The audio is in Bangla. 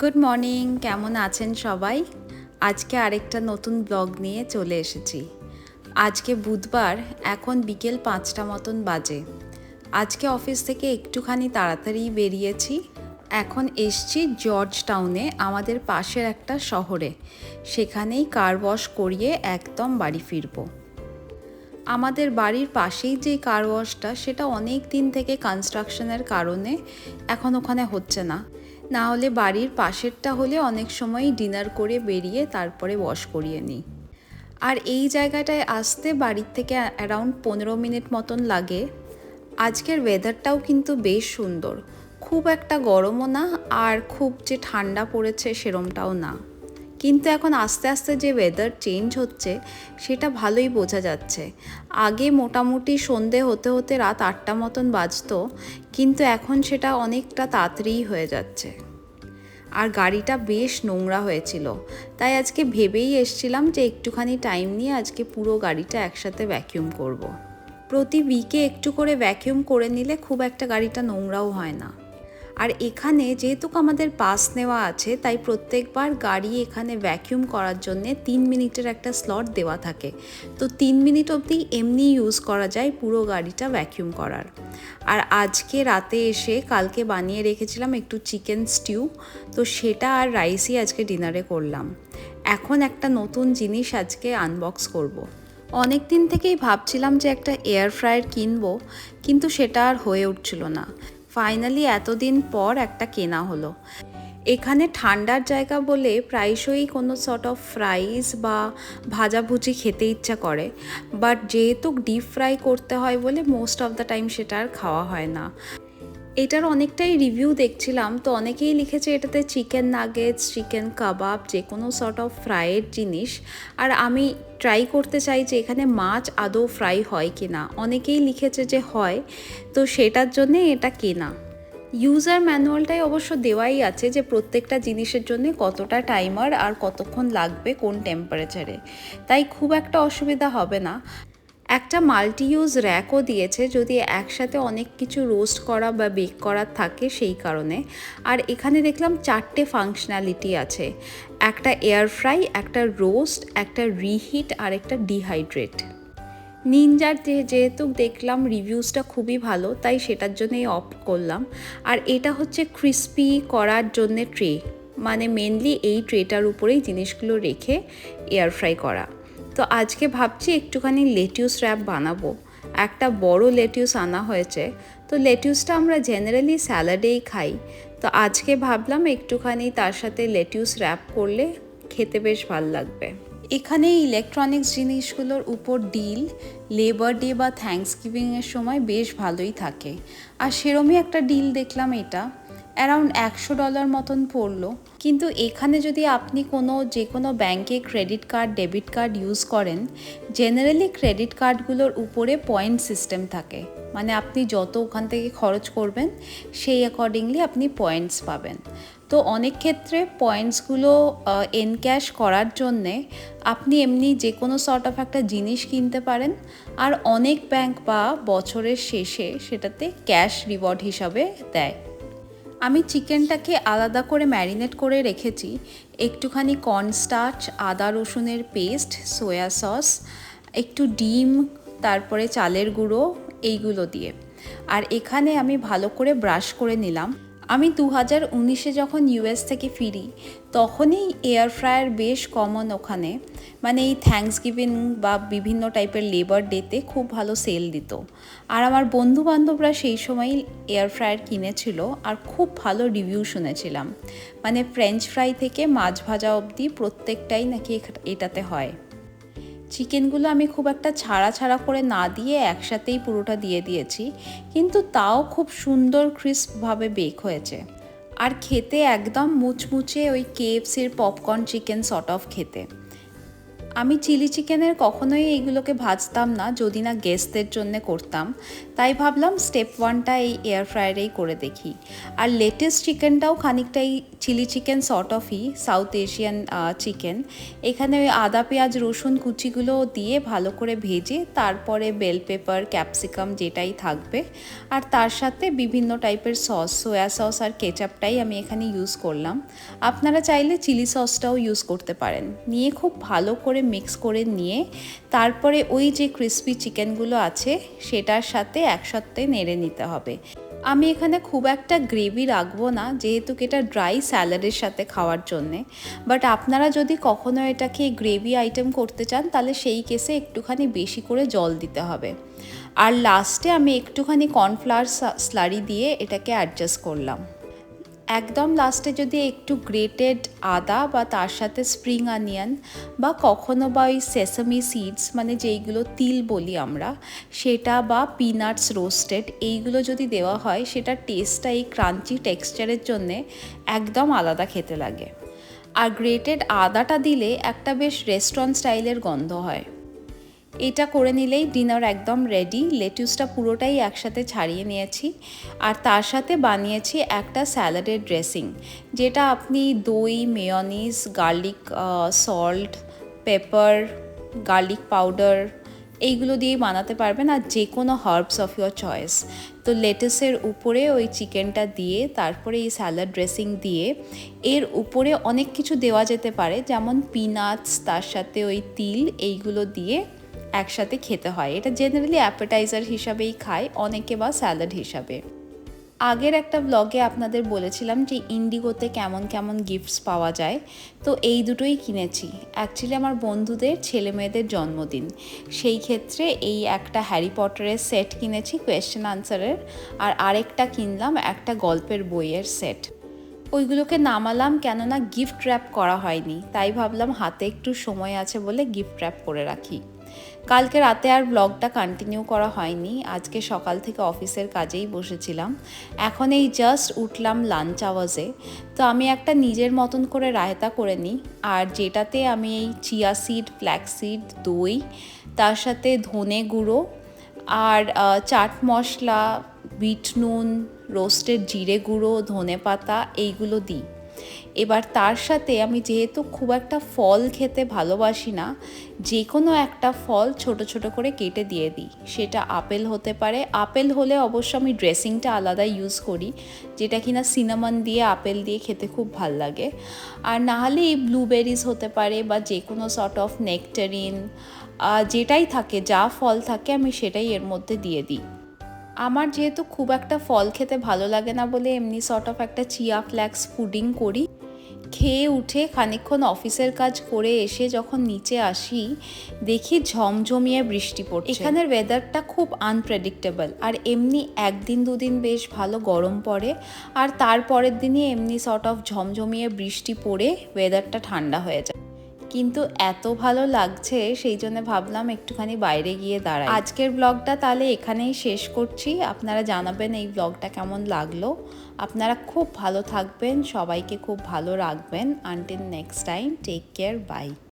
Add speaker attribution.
Speaker 1: গুড মর্নিং কেমন আছেন সবাই? আজকে আরেকটা নতুন ব্লগ নিয়ে চলে এসেছি। আজকে বুধবার, এখন বিকেল পাঁচটা মতন বাজে। আজকে অফিস থেকে একটুখানি তাড়াতাড়ি বেরিয়েছি। এখন এসছি জর্জ টাউনে আমাদের পাশের একটা শহরে। সেখানেই কার ওয়াশ করিয়ে একদম বাড়ি ফিরবো। আমাদের বাড়ির পাশেই যে কার ওয়াশটা, সেটা অনেক দিন থেকে কনস্ট্রাকশনের কারণে এখন ওখানে হচ্ছে না। না হলে বাড়ির পাশেরটা হলে অনেক সময় ডিনার করে বেরিয়ে তারপরে ওয়াশ করিয়ে নিই। আর এই জায়গাটায় আসতে বাড়ির থেকে অ্যারাউন্ড পনেরো মিনিট মতন লাগে। আজকের ওয়েদারটাও কিন্তু বেশ সুন্দর। খুব একটা গরমও না, আর খুব যে ঠান্ডা পড়েছে সেরমটাও না। কিন্তু এখন আস্তে আস্তে যে ওয়েদার চেঞ্জ হচ্ছে, সেটা ভালোই বোঝা যাচ্ছে। আগে মোটামুটি সন্ধে হতে হতে রাত আটটা মতন বাজতো, কিন্তু এখন সেটা অনেকটা তাড়াতাড়িই হয়ে যাচ্ছে। আর গাড়িটা বেশ নোংরা হয়েছিল। তাই আজকে ভেবেই এসছিলাম যে একটুখানি টাইম নিয়ে আজকে পুরো গাড়িটা একসাথে ভ্যাকিউম করব। প্রতি উইকে একটু করে ভ্যাকিউম করে নিলে খুব একটা গাড়িটা নোংরাও হয় না। আর এখানে যেহেতু আমাদের পাস নেওয়া আছে, তাই প্রত্যেকবার গাড়ি এখানে ভ্যাকিউম করার জন্য তিন মিনিটের একটা স্লট দেওয়া থাকে। তো তিন মিনিট অবধি এমনি ইউজ করা যায় পুরো গাড়িটা ভ্যাকিউম করার। আর আজকে রাতে এসে কালকে বানিয়ে রেখেছিলাম একটু চিকেন স্টিউ তো সেটা আর রাইসই আজকে ডিনারে করলাম। এখন একটা নতুন জিনিস আজকে আনবক্স করব। অনেক দিন থেকেই ভাবছিলাম যে একটা এয়ার ফ্রায়ার কিনবো, কিন্তু সেটা আর হয়ে উঠছিল না। ফাইনালি এতদিন পর একটা কেনা হলো। এখানে ঠান্ডার জায়গা বলে প্রায়শই কোনো সর্ট অফ ফ্রাইস বা ভাজাভুজি খেতে ইচ্ছা করে। বাট যেহেতু ডিপ ফ্রাই করতে হয় বলে মোস্ট অফ দ্য টাইম সেটা আর খাওয়া হয় না। এটার অনেকটাই রিভিউ দেখছিলাম। তো অনেকেই লিখেছে এটাতে চিকেন নাগেটস চিকেন কাবাব যে কোনো সর্ট অফ ফ্রাইয়ের জিনিস। আর আমি ট্রাই করতে চাই যে এখানে মাছ আদৌ ফ্রাই হয় কি না অনেকেই লিখেছে যে হয়। তো সেটার জন্যে এটা কেনা। ইউজার ম্যানুয়ালটাই অবশ্য দেওয়াই আছে যে প্রত্যেকটা জিনিসের জন্য কতটা টাইমার আর কতক্ষণ লাগবে কোন টেম্পারেচারে তাই খুব একটা অসুবিধা হবে না। একটা মাল্টি ইউজ র্যাকও দিয়েছে যদি একসাথে অনেক কিছু রোস্ট করা বা বেক করার থাকে সেই কারণে। আর এখানে দেখলাম চারটে ফাংশনালিটি আছে। একটা এয়ার ফ্রাই একটা রোস্ট একটা রিহিট আর একটা ডিহাইড্রেট নিনজার যেহেতু দেখলাম রিভিউসটা খুবই ভালো, তাই সেটার জন্যই অফ করলাম। আর এটা হচ্ছে ক্রিস্পি করার জন্যে ট্রে মানে মেনলি এই ট্রেটার উপরেই জিনিসগুলো রেখে এয়ার ফ্রাই করা। তো আজকে ভাবছি একটুখানি লেটিউস র্যাপ বানাবো। একটা বড় লেটিউস আনা হয়েছে। তো লেটিউসটা আমরা জেনারেলি স্যালাডেই খাই। তো আজকে ভাবলাম একটুখানি তার সাথে লেটিউস র্যাপ করলে খেতে বেশ ভালো লাগবে। এখানে ইলেকট্রনিক্স জিনিসগুলোর উপর ডিল লেবার ডে বা থ্যাংকস গিভিংয়ের সময় বেশ ভালোই থাকে। আর সেরমই একটা ডিল দেখলাম এটা। অ্যারাউন্ড একশো ডলার মতন পড়ল। কিন্তু এখানে যদি আপনি কোনো, যে কোনো ব্যাংকে credit card debit card use করেন জেনারেলি ক্রেডিট কার্ডগুলোর উপরে পয়েন্ট সিস্টেম থাকে। মানে আপনি যত ওখান থেকে খরচ করবেন, সেই অ্যাকর্ডিংলি আপনি পয়েন্টস পাবেন। তো অনেক ক্ষেত্রে পয়েন্টসগুলো এনক্যাশ করার জন্যে আপনি এমনি যে কোনো সর্ট অফ একটা জিনিস কিনতে পারেন। আর অনেক ব্যাংক বা বছরের শেষে সেটাতে ক্যাশ রিওয়ার্ড হিসাবে দেয়। আমি চিকেনটাকে আলাদা করে ম্যারিনেট করে রেখেছি। একটুখানি কর্নস্টার্চ আদা রসুনের পেস্ট সোয়া সস একটু ডিম, তারপরে চালের গুঁড়ো, এইগুলো দিয়ে। আর এখানে আমি ভালো করে ব্রাশ করে নিলাম। আমি দু হাজার উনিশে যখন ইউএস থেকে ফিরি, তখনই এয়ার ফ্রায়ার বেশ কমন ওখানে। মানে এই থ্যাংকস গিভিং বা বিভিন্ন টাইপের লেবার ডেতে খুব ভালো সেল দিত। আর আমার বন্ধু বান্ধবরা সেই সময়ই এয়ার ফ্রায়ার কিনেছিল আর খুব ভালো রিভিউ শুনেছিলাম। মানে ফ্রেঞ্চ ফ্রাই থেকে মাছ ভাজা অবধি প্রত্যেকটাই নাকি এটাতে হয়। চিকেনগুলো আমি খুব একটা ছাড়া ছাড়া করে না দিয়ে একসাথেই পুরোটা দিয়ে দিয়েছি, কিন্তু তাও খুব সুন্দর ক্রিস্পভাবে বেক হয়েছে। আর খেতে একদম মুচমুচে ওই কেএফসির পপকর্ন চিকেন সর্ট অফ খেতে। আমি চিলি চিকেনের কখনোই এইগুলোকে ভাজতাম না, যদি না গেস্টদের জন্য করতাম। তাই ভাবলাম স্টেপ ওয়ানটা এই এয়ার ফ্রায়ারেই করে দেখি। আর লেটেস্ট চিকেনটাও খানিকটাই চিলি চিকেন সর্ট অফই সাউথ এশিয়ান চিকেন এখানে ওই আদা, পেঁয়াজ, রসুন কুচিগুলো দিয়ে ভালো করে ভেজে তারপরে বেল পেপার ক্যাপসিকাম যেটাই থাকবে। আর তার সাথে বিভিন্ন টাইপের সস সোয়া সস আর কেচাপটাই আমি এখানে ইউজ করলাম। আপনারা চাইলে চিলি সসটাও ইউজ করতে পারেন। নিয়ে খুব ভালো করে মিক্স করে নিয়ে তারপরে ওই যে ক্রিস্পি চিকেনগুলো আছে, সেটার সাথে একসাথে নেড়ে নিতে হবে। আমি এখানে খুব একটা গ্রেভি রাখব না, যেহেতু এটা ড্রাই স্যালাডের সাথে খাওয়ার জন্যে। বাট আপনারা যদি কখনো এটাকে গ্রেভি আইটেম করতে চান, তাহলে সেই কেসে একটুখানি বেশি করে জল দিতে হবে। আর লাস্টে আমি একটুখানি কর্নফ্লাওয়ার স্লারি দিয়ে এটাকে অ্যাডজাস্ট করলাম। একদম লাস্টে যদি একটু গ্রেটেড আদা বা তার সাথে স্প্রিং অনিয়ন বা কখনো বা ওই সেসামি সিডস মানে যেইগুলো তিল বলি আমরা, সেটা বা পিনাটস রোস্টেড এইগুলো যদি দেওয়া হয় সেটা টেস্টটা এই ক্রাঞ্চি টেক্সচারের জন্যে একদম আলাদা খেতে লাগে। আর গ্রেটেড আদাটা দিলে একটা বেশ রেস্টুরেন্ট স্টাইলের গন্ধ হয়। এটা করে নিলেই ডিনার একদম রেডি লেটুসটা পুরোটাই একসাথে ছাড়িয়ে নিয়েছি। আর তার সাথে বানিয়েছি একটা স্যালাডের ড্রেসিং যেটা আপনি দই mayonnaise garlic salt pepper garlic powder এইগুলো দিয়ে বানাতে পারবেন আর যে কোনো হার্বস অফ ইয়োর চয়েস তো লেটেসের উপরে ওই চিকেনটা দিয়ে, তারপরে এই স্যালাড ড্রেসিং দিয়ে, এর উপরে অনেক কিছু দেওয়া যেতে পারে, যেমন পিনাটস তার সাথে ওই তিল, এইগুলো দিয়ে একসাথে খেতে হয়। এটা জেনারেলি অ্যাপেটাইজার হিসাবেই খায়, অনেকে বা স্যালাড হিসাবে। আগের একটা ব্লগে আপনাদের বলেছিলাম যে ইন্ডিগোতে কেমন কেমন গিফটস পাওয়া যায়। তো এই দুটোই কিনেছি। অ্যাকচুয়ালি আমার বন্ধুদের ছেলে মেয়েদের জন্মদিন। সেই ক্ষেত্রে এই একটা হ্যারি পটারের সেট কিনেছি কোয়েশ্চেন আনসারের আর আরেকটা কিনলাম একটা গল্পের বইয়ের সেট ওইগুলোকে নামালাম কেননা গিফট র্যাপ করা হয়নি। তাই ভাবলাম হাতে একটু সময় আছে বলে গিফট র্যাপ করে রাখি। কালকে রাতে আর ব্লগটা কন্টিনিউ করা হয়নি। আজকে সকাল থেকে অফিসের কাজেই বসেছিলাম। এখন এই জাস্ট উঠলাম লাঞ্চ আওয়াজে তো আমি একটা নিজের মতন করে রায়তা করে নিই। আর যেটাতে আমি এই চিয়া সিড ফ্ল্যাক সিড দই, তার সাথে ধনে গুঁড়ো আর চাট মশলা, বিট নুন রোস্টেড জিরে গুঁড়ো, ধনে পাতা, এইগুলো দিই। এবার তার সাথে আমি যেহেতু খুব একটা ফল খেতে ভালোবাসি না যে কোনো একটা ফল ছোট ছোট করে কেটে দিয়ে দিই। সেটা আপেল হতে পারে। আপেল হলে অবশ্য আমি ড্রেসিংটা আলাদা ইউজ করি, যেটা কিনা সিনামন দিয়ে, আপেল দিয়ে খেতে খুব ভালো লাগে। আর না হলে এই ব্লুবেরিজ হতে পারে বা যে কোনো সর্ট অফ নেকটারিন যেটাই থাকে, যা ফল থাকে আমি সেটাই এর মধ্যে দিয়ে দিই। আমার যেহেতু খুব একটা ফল খেতে ভালো লাগে না বলে এমনি সর্ট অফ একটা চিয়া ফ্ল্যাক্স পুডিং করি, খেয়ে উঠে খানিকক্ষণ অফিসের কাজ করে এসে যখন নিচে আসি, দেখি ঝমঝমিয়ে বৃষ্টি পড়ছে। এখানের ওয়েদারটা খুব আনপ্রেডিক্টেবল আর এমনি একদিন দুদিন বেশ ভালো গরম পড়ে, আর তারপরের দিনই এমনি সর্ট অফ ঝমঝমিয়ে বৃষ্টি পড়ে ওয়েদারটা ঠান্ডা হয়ে যায়। কিন্তু এত ভালো লাগছে, সেই জন্য ভাবলাম একটুখানি বাইরে গিয়ে দাঁড়াই। আজকের ব্লগটা তাহলে এখানেই শেষ করছি। আপনারা জানাবেন এই ব্লগটা কেমন লাগল। আপনারা খুব ভালো থাকবেন, সবাইকে খুব ভালো রাখবেন। Until next time take care bye